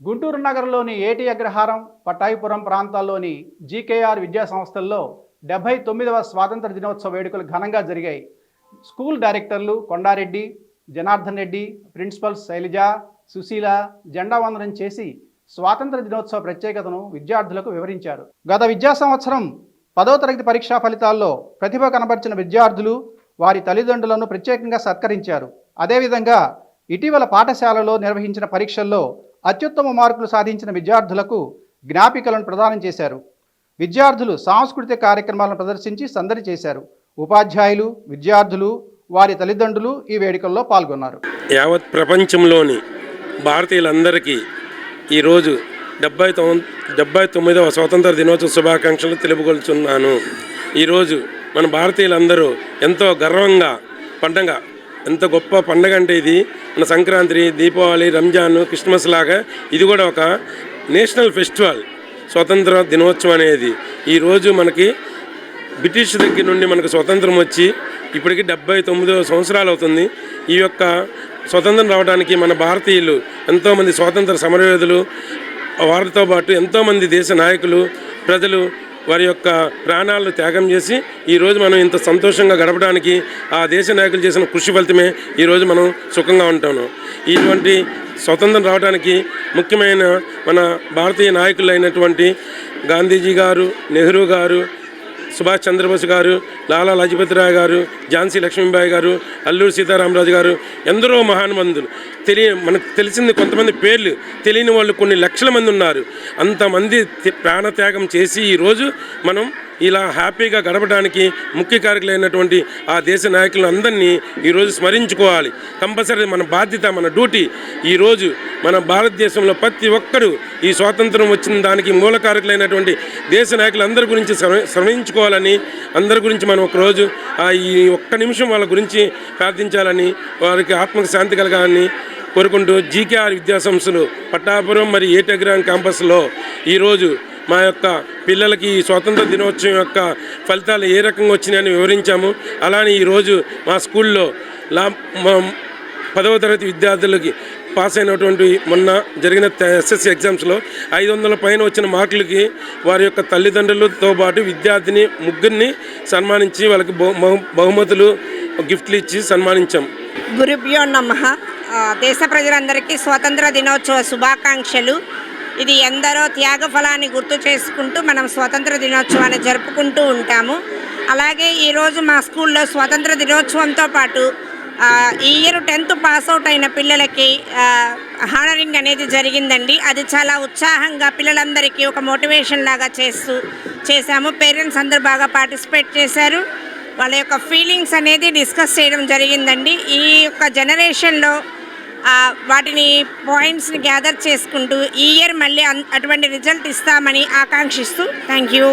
గుంటూరు నగరంలోని ఏటి అగ్రహారం పట్టాయిపురం ప్రాంతాల్లోని జీకేఆర్ విద్యా సంస్థల్లో డెబ్బై తొమ్మిదవ స్వాతంత్ర దినోత్సవ వేడుకలు ఘనంగా జరిగాయి. స్కూల్ డైరెక్టర్లు కొండారెడ్డి జనార్దన్ రెడ్డి ప్రిన్సిపల్ శైలజ సుశీల జెండా వందనం చేసి స్వాతంత్ర దినోత్సవ ప్రత్యేకతను విద్యార్థులకు వివరించారు. గత విద్యా సంవత్సరం పదో తరగతి పరీక్షా ఫలితాల్లో ప్రతిభ కనబర్చిన విద్యార్థులు వారి తల్లిదండ్రులను ప్రత్యేకంగా సత్కరించారు. అదేవిధంగా ఇటీవల పాఠశాలలో నిర్వహించిన పరీక్షల్లో అత్యుత్తమ మార్కులు సాధించిన విద్యార్థులకు జ్ఞాపికలను ప్రదానం చేశారు. విద్యార్థులు సాంస్కృతిక కార్యక్రమాలను ప్రదర్శించి సందడి చేశారు. ఉపాధ్యాయులు విద్యార్థులు వారి తల్లిదండ్రులు ఈ వేడుకల్లో పాల్గొన్నారు. యావత్ ప్రపంచంలోని భారతీయులందరికీ ఈరోజు డెబ్బై తొమ్మిది డెబ్బై తొమ్మిదవ స్వాతంత్ర దినోత్సవ శుభాకాంక్షలు తెలుపుకొల్చున్నాను. ఈరోజు మన భారతీయులందరూ ఎంతో గర్వంగా పండగ ఎంత గొప్ప పండగ అంటే ఇది. మన సంక్రాంతి దీపావళి రంజాన్ క్రిస్మస్ లాగా ఇది కూడా ఒక నేషనల్ ఫెస్టివల్ స్వతంత్ర దినోత్సవం అనేది. ఈరోజు మనకి బ్రిటిష్ దగ్గర నుండి మనకు స్వతంత్రం వచ్చి ఇప్పటికి డెబ్బై తొమ్మిదో సంవత్సరాలు అవుతుంది. ఈ యొక్క స్వతంత్రం రావడానికి మన భారతీయులు ఎంతోమంది స్వాతంత్ర సమరయోధులు వారితో పాటు ఎంతోమంది దేశ నాయకులు ప్రజలు వారి యొక్క ప్రాణాలను త్యాగం చేసి ఈరోజు మనం ఇంత సంతోషంగా గడపడానికి ఆ దేశ నాయకులు చేసిన కృషి ఫలితమే ఈరోజు మనం సుఖంగా ఉంటాము. ఇటువంటి స్వతంత్రం రావడానికి ముఖ్యమైన మన భారతీయ నాయకులు అయినటువంటి గాంధీజీ గారు నెహ్రూ గారు సుభాష్ చంద్రబోస్ గారు లాలా లజపతి రాయ్ గారు ఝాన్సీ లక్ష్మీబాయి గారు అల్లూరి సీతారామరాజు గారు ఎందరో మహానుబంధులు తెలియ మనకు తెలిసింది కొంతమంది పేర్లు. తెలియని వాళ్ళు కొన్ని లక్షల మంది ఉన్నారు. అంతమంది ప్రాణత్యాగం చేసి ఈరోజు మనం ఇలా హ్యాపీగా గడపడానికి ముఖ్య కారకులైనటువంటి ఆ దేశ నాయకులను అందరినీ ఈరోజు స్మరించుకోవాలి. కంపల్సరీ మన బాధ్యత మన డ్యూటీ ఈరోజు మన భారతదేశంలో ప్రతి ఒక్కరూ ఈ స్వాతంత్రం వచ్చిన దానికి మూల కారకులైనటువంటి దేశ నాయకులందరి గురించి శ్రమించుకోవాలని అందరి గురించి మనం ఒకరోజు ఈ ఒక్క నిమిషం వాళ్ళ గురించి ప్రార్థించాలని వారికి ఆత్మకు శాంతి కలగాలని కోరుకుంటూ జీకేఆర్ విద్యాసంస్థలు పట్టాపురం మరియు ఏటగ్రామ్ క్యాంపస్లో ఈరోజు మా యొక్క పిల్లలకి ఈ స్వాతంత్ర దినోత్సవం యొక్క ఫలితాలు ఏ రకంగా వచ్చినాయని వివరించాము. అలానే ఈరోజు మా స్కూల్లో లా పదవ తరగతి విద్యార్థులకి పాస్ అయినటువంటి మొన్న జరిగిన ఎస్ఎస్సి ఎగ్జామ్స్లో ఐదు వందల పైన వచ్చిన మార్కులకి వారి యొక్క తల్లిదండ్రులతో పాటు విద్యార్థిని ముగ్గురిని సన్మానించి వాళ్ళకి బహు- బహుమతులు గిఫ్ట్లు ఇచ్చి సన్మానించాం. గురుభ్యో నమ. దేశ ప్రజలందరికీ స్వాతంత్ర దినోత్సవ శుభాకాంక్షలు. ఇది ఎందరో త్యాగ ఫలాన్ని గుర్తు చేసుకుంటూ మనం స్వతంత్ర దినోత్సవాన్ని జరుపుకుంటూ ఉంటాము. అలాగే ఈరోజు మా స్కూల్లో స్వతంత్ర దినోత్సవంతో పాటు ఈ ఇయర్ టెన్త్ పాస్ అవుట్ అయిన పిల్లలకి హానరింగ్ అనేది జరిగిందండి. అది చాలా ఉత్సాహంగా పిల్లలందరికీ ఒక మోటివేషన్ లాగా చేస్తూ చేశాము. పేరెంట్స్ అందరూ బాగా పార్టిసిపేట్ చేశారు. వాళ్ళ యొక్క ఫీలింగ్స్ అనేది డిస్కస్ చేయడం జరిగిందండి. ఈ యొక్క జనరేషన్లో వాటిని పాయింట్స్ని గ్యాదర్ చేసుకుంటూ ఈ ఇయర్ మళ్ళీ అన్- అటువంటి రిజల్ట్ ఇస్తామని ఆకాంక్షిస్తూ థ్యాంక్ యూ